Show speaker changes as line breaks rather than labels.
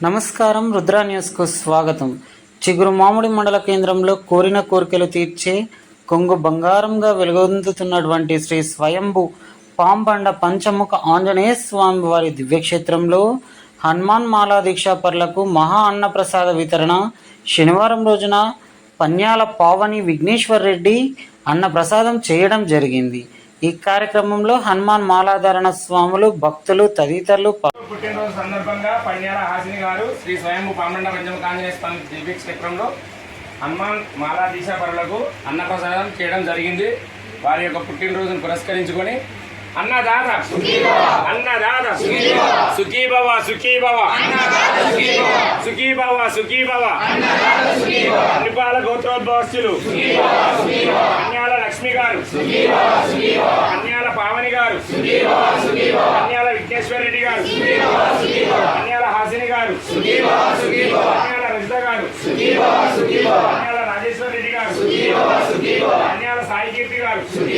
నమస్కారం రుద్ర న్యూస్కు స్వాగతం. చిగురు మామిడి మండల కేంద్రంలో కోరిన కోరికలు తీర్చే కొంగు బంగారంగా వెలుగొందుతున్నటువంటి శ్రీ స్వయంభు పాంబండ పంచముఖ ఆంజనేయ స్వామి వారి దివ్యక్షేత్రంలో హనుమాన్ మాలా దీక్షాపరులకు మహా అన్నప్రసాద వితరణ శనివారం రోజున పన్యాల పావని విఘ్నేశ్వర్ రెడ్డి అన్నప్రసాదం చేయడం జరిగింది. ఈ కార్యక్రమంలో హనుమాన్ మాలాధారణ స్వాములు భక్తులు తదితరులు పా-
పుట్టినరోజు సందర్భంగా పన్యాల హాసిని గారు శ్రీ స్వయంభు పామండ పంచమ ఆంజనేయ స్వామి దివ్య క్షేత్రంలో హనుమాన్ మాలా దీశాపరులకు అన్నప్రసాదం చేయడం జరిగింది. వారి యొక్క పుట్టినరోజును పురస్కరించుకొని అన్నదాత అన్నదాత సుఖీభవ సుఖీభవ సుఖీభవ సుఖీభవ. అన్నిపాల గోత్రోద్భవస్తులు. కన్యాల లక్ష్మి గారు. అన్యాల పావని గారు. అన్యాల విఘ్నేశ్వర రెడ్డి గారు. అన్యాల హాసిని గారు. అన్యాల రజిత గారు. అన్యాల రాజేశ్వర రెడ్డి గారు. అన్యాల సాయి కీర్తి గారు.